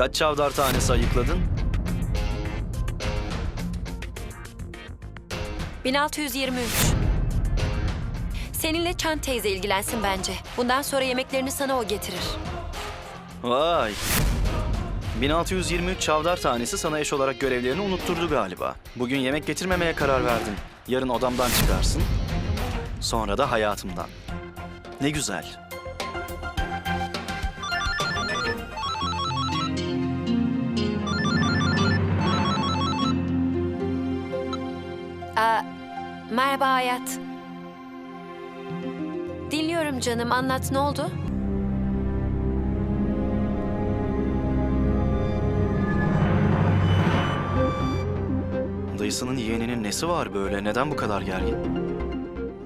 Kaç çavdar tanesi ayıkladın? 1623. Seninle Çan teyze ilgilensin bence. Bundan sonra yemeklerini sana o getirir. Vay. 1623 çavdar tanesi sana eş olarak görevlerini unutturdu galiba. Bugün yemek getirmemeye karar verdin. Yarın odamdan çıkarsın. Sonra da hayatımdan. Ne güzel. Merhaba Hayat. Dinliyorum canım. Anlat ne oldu? Dayısının yeğeninin nesi var böyle? Neden bu kadar gergin?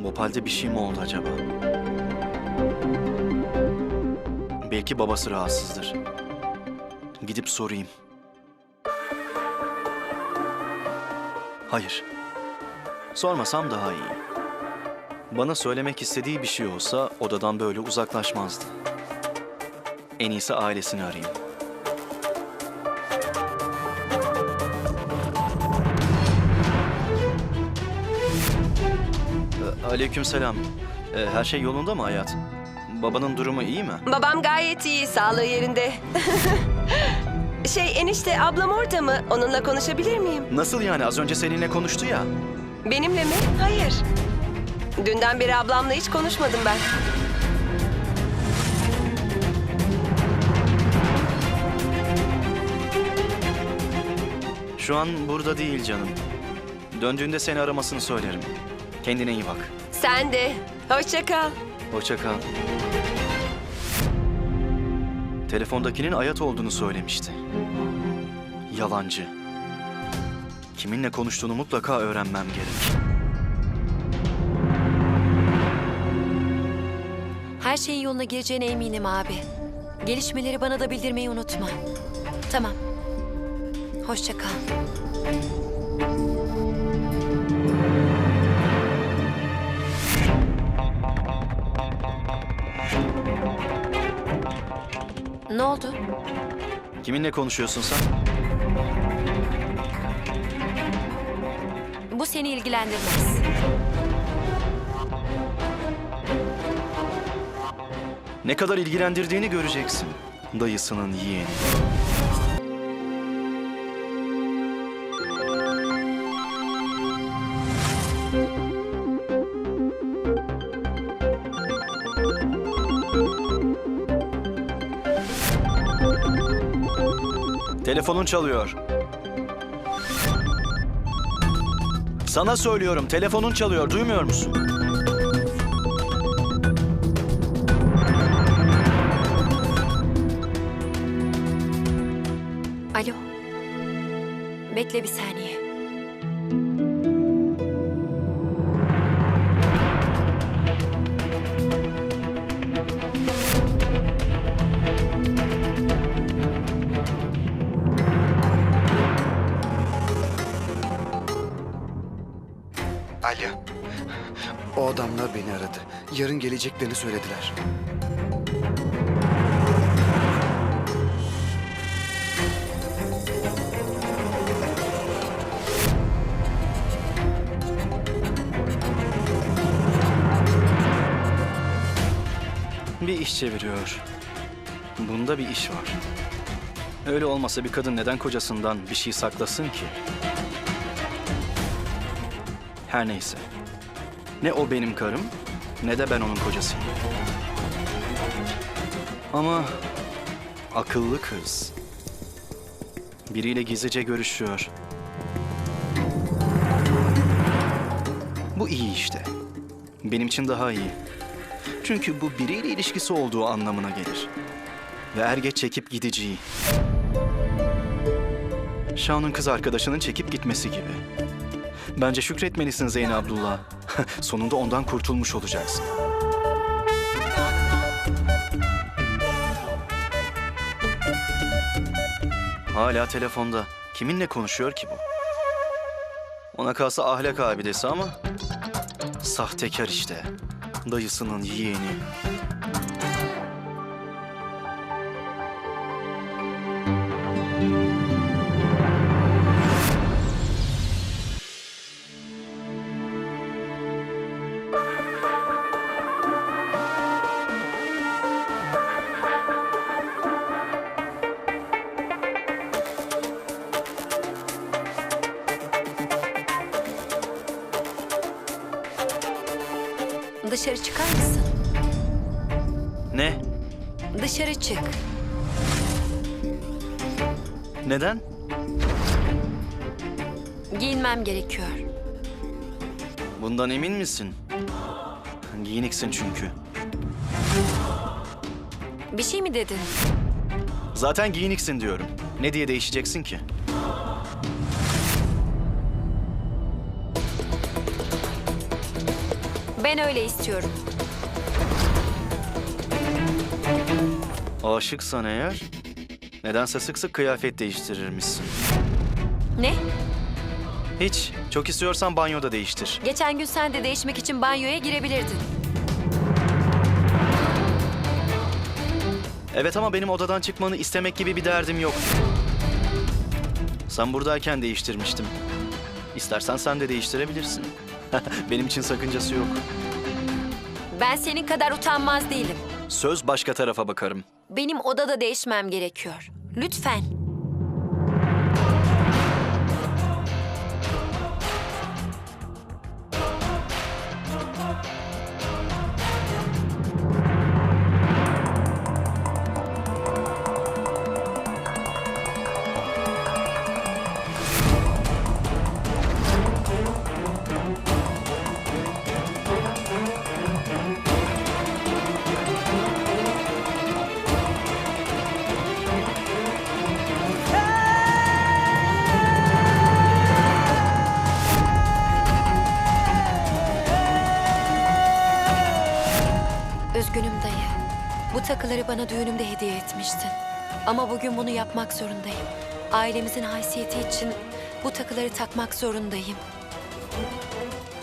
Bopal'de bir şey mi oldu acaba? Belki babası rahatsızdır. Gidip sorayım. Hayır. Sormasam daha iyi. Bana söylemek istediği bir şey olsa odadan böyle uzaklaşmazdı. En iyisi ailesini arayayım. Ee, Aleykümselam. Ee, Her şey yolunda mı hayat? Babanın durumu iyi mi? Babam gayet iyi, sağlığı yerinde. şey enişte ablam orada mı? Onunla konuşabilir miyim? Nasıl yani? Az önce seninle konuştu ya. Benimle mi? Hayır. Dünden beri ablamla hiç konuşmadım ben. Şu an burada değil canım. Döndüğünde seni aramasını söylerim. Kendine iyi bak. Sen de. Hoşça kal. Hoşça kal. Telefondakinin Ayat olduğunu söylemişti. Yalancı. Kiminle konuştuğunu mutlaka öğrenmem gerek. Her şeyin yoluna gireceğine eminim abi. Gelişmeleri bana da bildirmeyi unutma. Tamam. Hoşça kal. Ne oldu? Kiminle konuşuyorsun sen? Seni ilgilendirmez. Ne kadar ilgilendirdiğini göreceksin. Dayısının yeğeni. Telefonun çalıyor. Sana söylüyorum, telefonun çalıyor. Duymuyor musun? Alo. Bekle bir saniye. Yarın geleceklerini söylediler. Bir iş çeviriyor. Bunda bir iş var. Öyle olmasa bir kadın neden kocasından bir şey saklasın ki? Her neyse. Ne o benim karım ne de ben onun kocasıyım. Ama akıllı kız. Biriyle gizlice görüşüyor. Bu iyi işte. Benim için daha iyi. Çünkü bu biriyle ilişkisi olduğu anlamına gelir. Ve er geç çekip gideceği. Şah'ın kız arkadaşının çekip gitmesi gibi. Bence şükretmelisin Zeyn Abdullah. Sonunda ondan kurtulmuş olacaksın. Hala telefonda. Kiminle konuşuyor ki bu? Ona kalsa ahlak abidesi ama... Sahtekar işte. Dayısının yeğeni. Dışarı çıkar mısın? Ne? Dışarı çık. Neden? Giyinmem gerekiyor. Bundan emin misin? Giyiniksin çünkü. Bir şey mi dedin? Zaten giyiniksin diyorum. Ne diye değişeceksin ki? Ben öyle istiyorum. Aşıksan eğer, nedense sık sık kıyafet değiştirirmişsin. Ne? Hiç. Çok istiyorsan banyoda değiştir. Geçen gün sen de değişmek için banyoya girebilirdin. Evet ama benim odadan çıkmanı istemek gibi bir derdim yok. Sen buradayken değiştirmiştim. İstersen sen de değiştirebilirsin. benim için sakıncası yok. Ben senin kadar utanmaz değilim. Söz başka tarafa bakarım. Benim odada değişmem gerekiyor. Lütfen. Bu takıları bana düğünümde hediye etmiştin. Ama bugün bunu yapmak zorundayım. Ailemizin haysiyeti için bu takıları takmak zorundayım.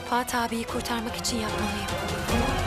Fatih abiyi kurtarmak için yapmalıyım.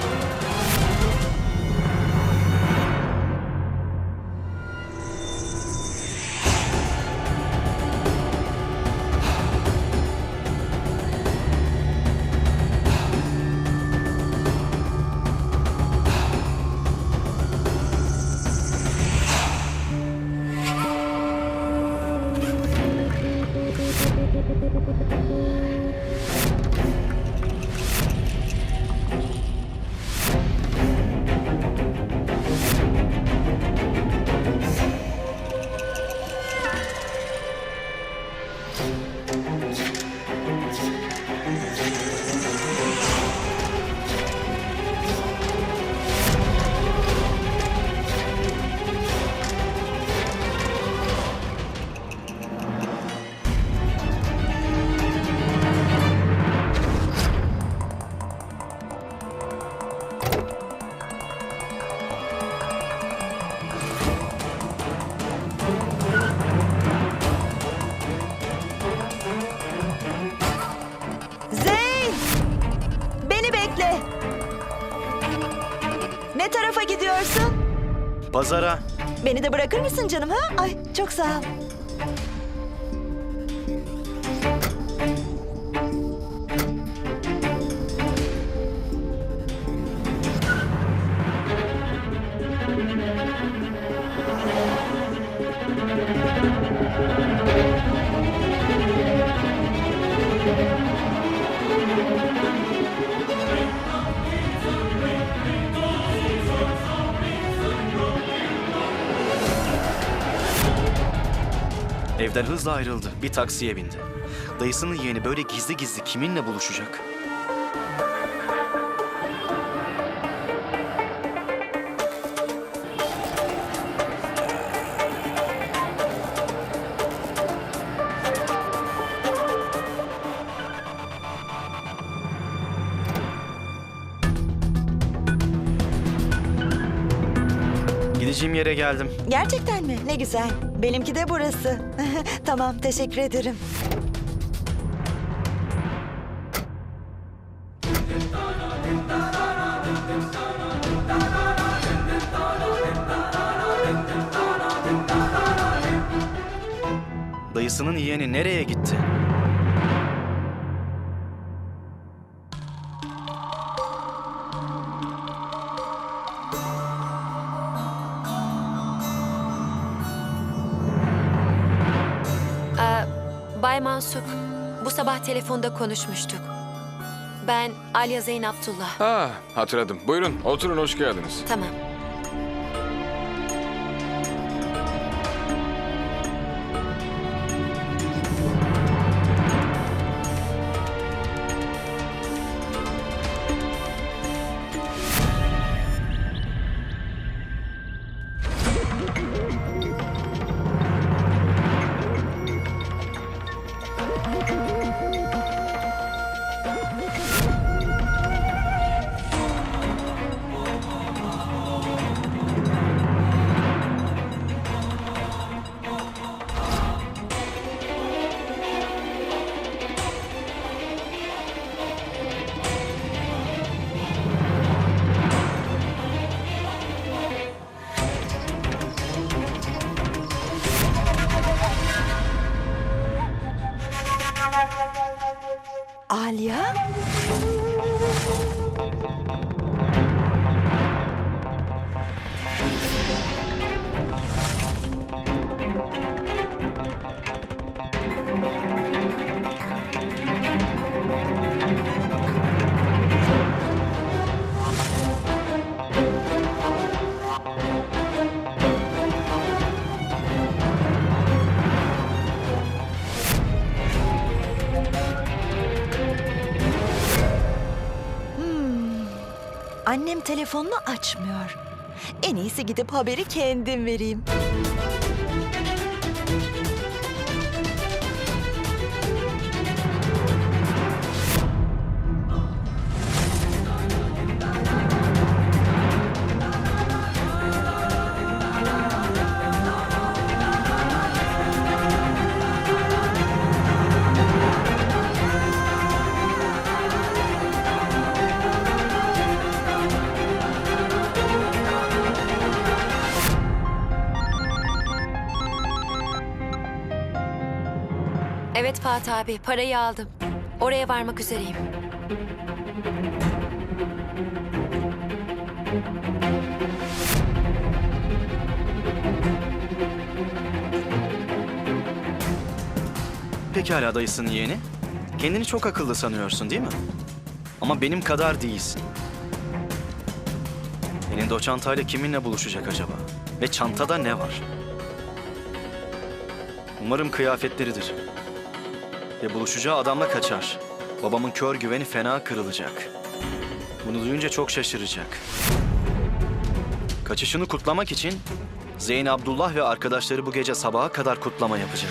Ne tarafa gidiyorsun? Pazara. Beni de bırakır mısın canım ha? Ay çok sağ ol. Evden hızla ayrıldı. Bir taksiye bindi. Dayısının yeğeni böyle gizli gizli kiminle buluşacak? Gideceğim yere geldim. Gerçekten mi? Ne güzel. Benimki de burası. tamam teşekkür ederim. Dayısının yeğeni nereye gitti? Sabah telefonda konuşmuştuk. Ben Alya Zeyn Abdullah. Ha, hatırladım. Buyurun, oturun, hoş geldiniz. Tamam. Alya? Annem telefonunu açmıyor. En iyisi gidip haberi kendim vereyim. Evet Fatih abi, parayı aldım. Oraya varmak üzereyim. Pekala dayısının yeğeni. Kendini çok akıllı sanıyorsun değil mi? Ama benim kadar değilsin. Elinde o çantayla kiminle buluşacak acaba? Ve çantada ne var? Umarım kıyafetleridir. Ve buluşacağı adamla kaçar. Babamın kör güveni fena kırılacak. Bunu duyunca çok şaşıracak. Kaçışını kutlamak için Zeyn Abdullah ve arkadaşları bu gece sabaha kadar kutlama yapacak.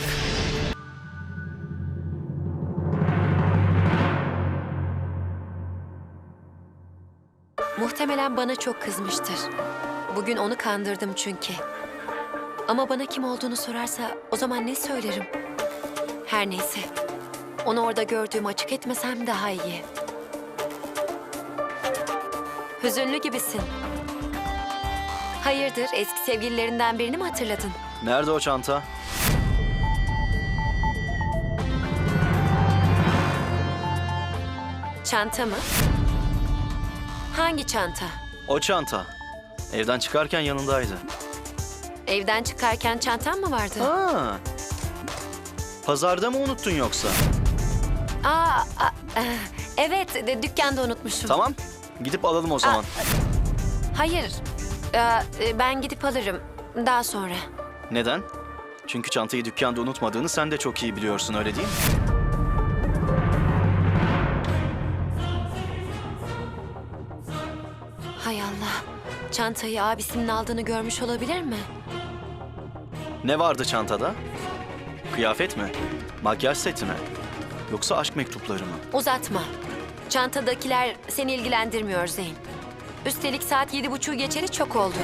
Muhtemelen bana çok kızmıştır. Bugün onu kandırdım çünkü. Ama bana kim olduğunu sorarsa o zaman ne söylerim? Her neyse. Onu orada gördüğümü açık etmesem daha iyi. Hüzünlü gibisin. Hayırdır eski sevgililerinden birini mi hatırladın? Nerede o çanta? Çanta mı? Hangi çanta? O çanta. Evden çıkarken yanındaydı. Evden çıkarken çantan mı vardı? Ha. Pazarda mı unuttun yoksa? Aa, a- eh, evet de, dükkanda unutmuşum. Tamam. Gidip alalım o zaman. Hayır, Ee, ben gidip alırım daha sonra. Neden? Çünkü çantayı dükkanda unutmadığını sen de çok iyi biliyorsun öyle değil mi? Hay Allah, çantayı abisinin aldığını görmüş olabilir mi? Ne vardı çantada? Kıyafet mi? Makyaj seti mi? Yoksa aşk mektupları mı? Uzatma. Çantadakiler seni ilgilendirmiyor Zeyn. Üstelik saat yedi buçuğu geçeri çok oldu.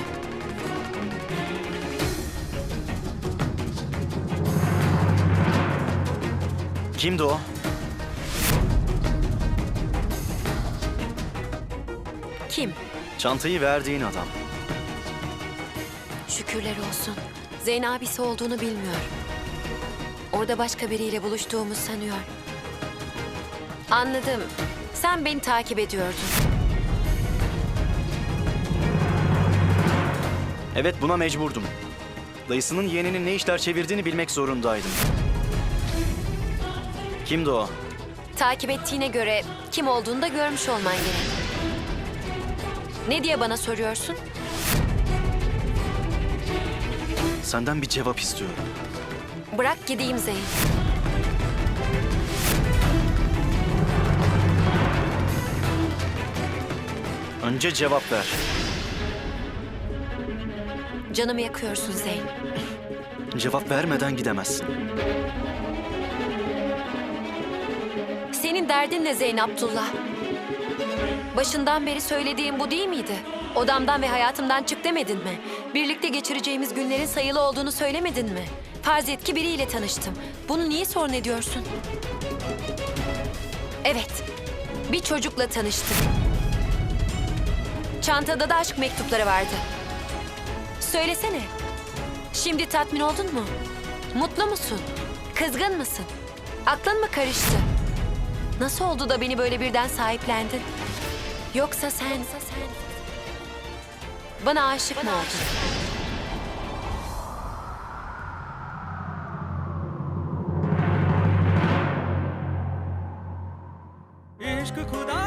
Kimdi o? Kim? Çantayı verdiğin adam. Şükürler olsun. Zeyn abisi olduğunu bilmiyor. Orada başka biriyle buluştuğumu sanıyor. Anladım. Sen beni takip ediyordun. Evet buna mecburdum. Dayısının yeğeninin ne işler çevirdiğini bilmek zorundaydım. Kimdi o? Takip ettiğine göre kim olduğunu da görmüş olman gerek. Ne diye bana soruyorsun? Senden bir cevap istiyorum. Bırak gideyim Zeyn. Önce cevap ver. Canımı yakıyorsun Zeyn. Cevap vermeden gidemezsin. Senin derdin ne Zeyn Abdullah? Başından beri söylediğim bu değil miydi? Odamdan ve hayatımdan çık demedin mi? Birlikte geçireceğimiz günlerin sayılı olduğunu söylemedin mi? Farz et ki biriyle tanıştım. Bunu niye sorun ediyorsun? Evet, bir çocukla tanıştım. Çantada da aşk mektupları vardı. Söylesene. Şimdi tatmin oldun mu? Mutlu musun? Kızgın mısın? Aklın mı karıştı? Nasıl oldu da beni böyle birden sahiplendin? Yoksa sen... Yoksa sen... Bana aşık Bana mı oldun? Aşık. खुदा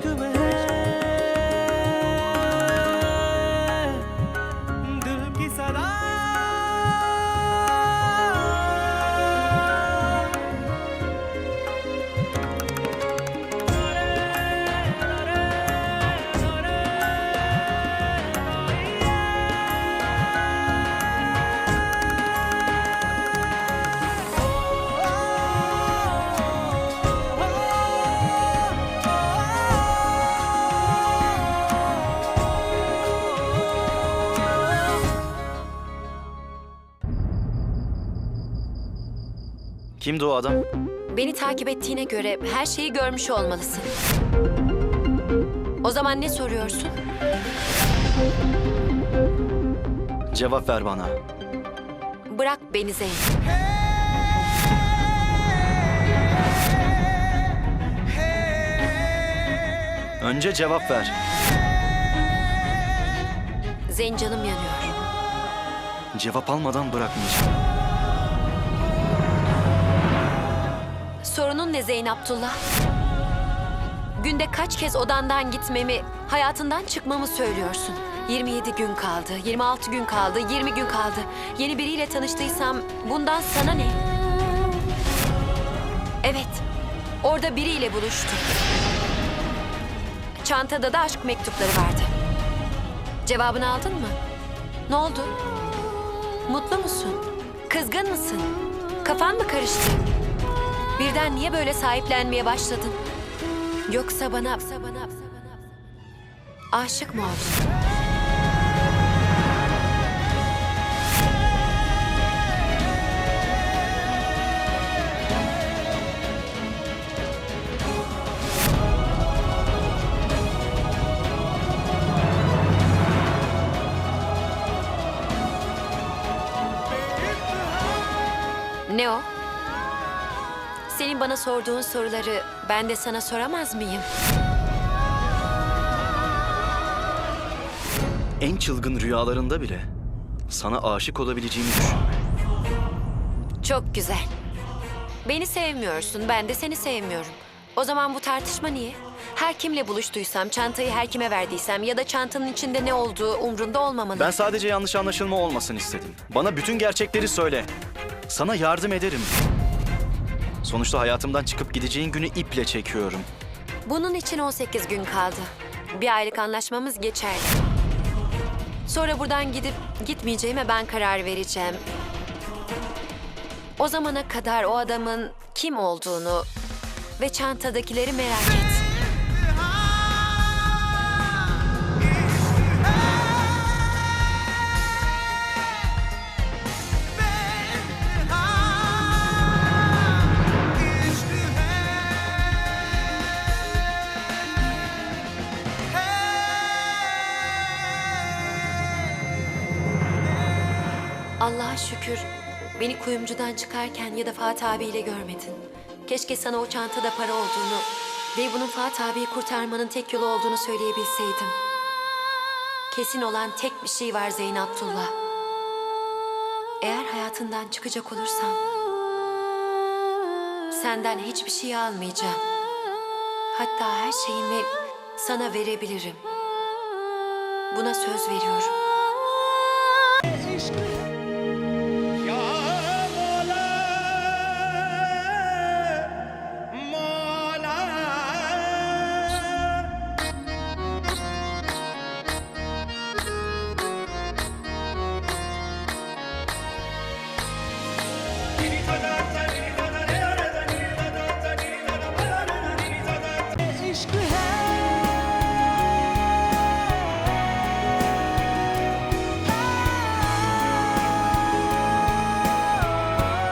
aşkı ve Kimdi o adam? Beni takip ettiğine göre her şeyi görmüş olmalısın. O zaman ne soruyorsun? Cevap ver bana. Bırak beni Zeyn. Önce cevap ver. Zeyn canım yanıyor. Cevap almadan bırakmayacağım. Sorunun ne Zeyn Abdullah? Günde kaç kez odandan gitmemi, hayatından çıkmamı söylüyorsun. 27 gün kaldı, 26 gün kaldı, 20 gün kaldı. Yeni biriyle tanıştıysam bundan sana ne? Evet, orada biriyle buluştum. Çantada da aşk mektupları vardı. Cevabını aldın mı? Ne oldu? Mutlu musun? Kızgın mısın? Kafan mı karıştı? Birden niye böyle sahiplenmeye başladın? Yoksa bana, aşık mı oldun? Sorduğun soruları ben de sana soramaz mıyım? En çılgın rüyalarında bile sana aşık olabileceğimi düşün. Çok güzel. Beni sevmiyorsun, ben de seni sevmiyorum. O zaman bu tartışma niye? Her kimle buluştuysam, çantayı her kime verdiysem ya da çantanın içinde ne olduğu umrunda olmamalı. Ben sadece yanlış anlaşılma olmasın istedim. Bana bütün gerçekleri söyle. Sana yardım ederim. Sonuçta hayatımdan çıkıp gideceğin günü iple çekiyorum. Bunun için 18 gün kaldı. Bir aylık anlaşmamız geçerli. Sonra buradan gidip gitmeyeceğime ben karar vereceğim. O zamana kadar o adamın kim olduğunu ve çantadakileri merak şükür beni kuyumcudan çıkarken ya da Fatih abiyle görmedin. Keşke sana o çantada para olduğunu ve bunun Fatih abiyi kurtarmanın tek yolu olduğunu söyleyebilseydim. Kesin olan tek bir şey var Zeyn Abdullah. Eğer hayatından çıkacak olursam senden hiçbir şey almayacağım. Hatta her şeyimi sana verebilirim. Buna söz veriyorum.